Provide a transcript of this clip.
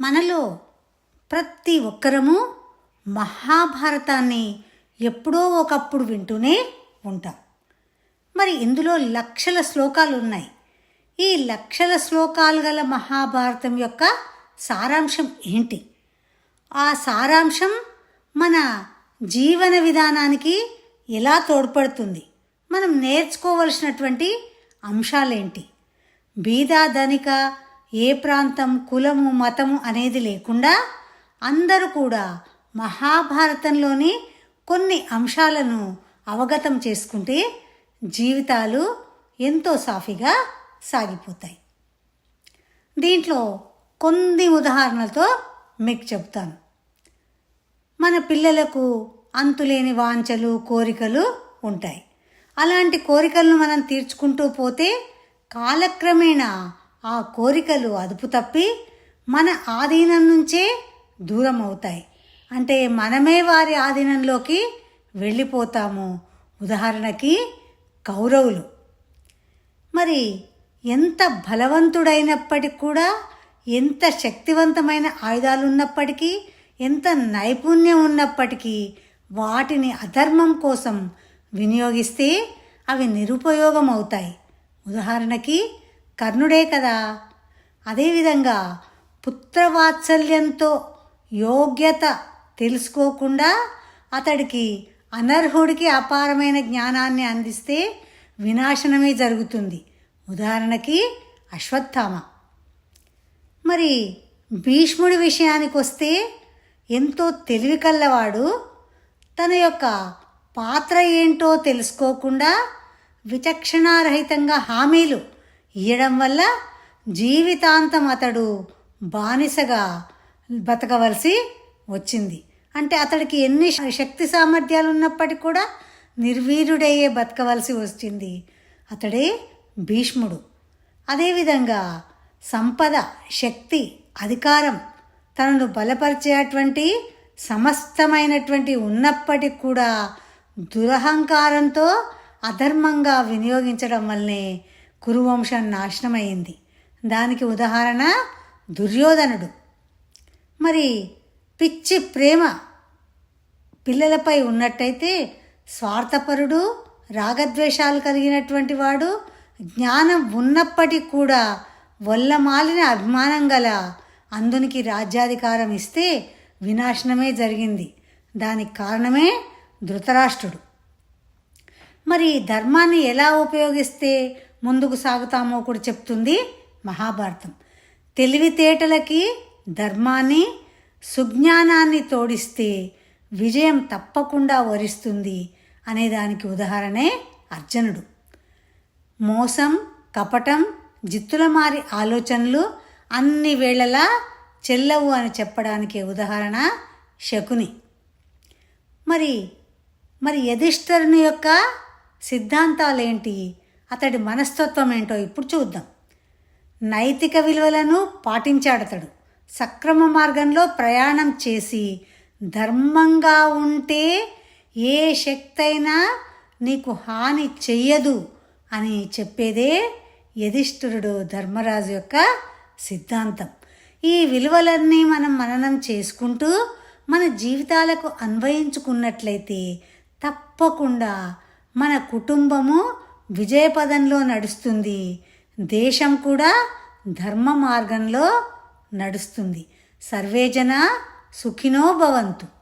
మనలో ప్రతి ఒక్కరము మహాభారతాన్ని ఎప్పుడో ఒకప్పుడు వింటూనే ఉంటాం. మరి ఇందులో లక్షల శ్లోకాలు ఉన్నాయి. ఈ లక్షల శ్లోకాలు గల మహాభారతం యొక్క సారాంశం ఏంటి? ఆ సారాంశం మన జీవన విధానానికి ఎలా తోడ్పడుతుంది? మనం నేర్చుకోవలసినటువంటి అంశాలేంటి? బీద ధనిక ఏ ప్రాంతం కులము మతము అనేది లేకుండా అందరూ కూడా మహాభారతంలోని కొన్ని అంశాలను అవగతం చేసుకుంటే జీవితాలు ఎంతో సాఫీగా సాగిపోతాయి. దీంట్లో కొన్ని ఉదాహరణలతో మీకు చెప్తాను మన పిల్లలకు అంతులేని వాంఛలు కోరికలు ఉంటాయి. అలాంటి కోరికలను మనం తీర్చుకుంటూ పోతే కాలక్రమేణా ఆ కోరికలు అదుపు తప్పి మన ఆధీనం నుంచే దూరం అవుతాయి అంటే మనమే వారి ఆధీనంలోకి వెళ్ళిపోతాము. ఉదాహరణకి కౌరవులు. మరి ఎంత బలవంతుడైనప్పటికి కూడా ఎంత శక్తివంతమైన ఆయుధాలు ఉన్నప్పటికీ ఎంత నైపుణ్యం ఉన్నప్పటికీ వాటిని అధర్మం కోసం వినియోగిస్తే అవి నిరుపయోగం అవుతాయి ఉదాహరణకి కర్ణుడే కదా! అదేవిధంగా పుత్రవాత్సల్యంతో యోగ్యత తెలుసుకోకుండా అతడికి అనర్హుడికి అపారమైన జ్ఞానాన్ని అందిస్తే వినాశనమే జరుగుతుంది. ఉదాహరణకి అశ్వత్థామ. మరి భీష్ముడి విషయానికి వస్తే ఎంతో తెలివి కల్లవాడు తన యొక్క పాత్ర ఏంటో తెలుసుకోకుండా విచక్షణారహితంగా హామీలు ఇవ్వడం వల్ల జీవితాంతం అతడు బానిసగా బతకవలసి వచ్చింది. అంటే అతడికి ఎన్ని శక్తి సామర్థ్యాలు ఉన్నప్పటికీ కూడా నిర్వీర్యుడయ్యే బతకవలసి వచ్చింది. అతడే భీష్ముడు. అదేవిధంగా సంపద శక్తి అధికారం తనను బలపరిచేటువంటి సమస్తమైనటువంటి ఉన్నప్పటికి కూడా దురహంకారంతో అధర్మంగా వినియోగించడం వల్లనే కురువంశం నాశనమైంది. దానికి ఉదాహరణ దుర్యోధనుడు. మరి పిచ్చి ప్రేమ పిల్లలపై ఉన్నట్టయితే స్వార్థపరుడు రాగద్వేషాలు కలిగినటువంటి వాడు జ్ఞానం ఉన్నప్పటికీ కూడా వల్లమాలిన అభిమానం గల అందునికి రాజ్యాధికారం ఇస్తే వినాశనమే జరిగింది. దానికి కారణమే ధృతరాష్ట్రుడు. మరి ధర్మాన్ని ఎలా ఉపయోగిస్తే ముందుకు సాగుతామో కూడా చెప్తుంది మహాభారతం. తెలివితేటలకి ధర్మాన్ని సుజ్ఞానాన్ని తోడిస్తే విజయం తప్పకుండా వరిస్తుంది అనే దానికి ఉదాహరణే అర్జునుడు. మోసం కపటం జిత్తులమారి ఆలోచనలు అన్ని వేళలా చెల్లవు అని చెప్పడానికి ఉదాహరణ శకుని. మరి మరి యధిష్ఠరుని యొక్క సిద్ధాంతాలు ఏంటి అతడి మనస్తత్వం ఏంటో ఇప్పుడు చూద్దాం. నైతిక విలువలను పాటించాడతడు. సక్రమ మార్గంలో ప్రయాణం చేసి ధర్మంగా ఉంటే ఏ శక్తి అయినా నీకు హాని చెయ్యదు అని చెప్పేదే యధిష్ఠురుడు ధర్మరాజు యొక్క సిద్ధాంతం. ఈ విలువలన్నీ మనం మననం చేసుకుంటూ మన జీవితాలకు అన్వయించుకున్నట్లయితే తప్పకుండా మన కుటుంబము విజయపదంలో నడుస్తుంది. దేశం కూడా ధర్మ మార్గంలో నడుస్తుంది సర్వేజన సుఖినో భవంతు.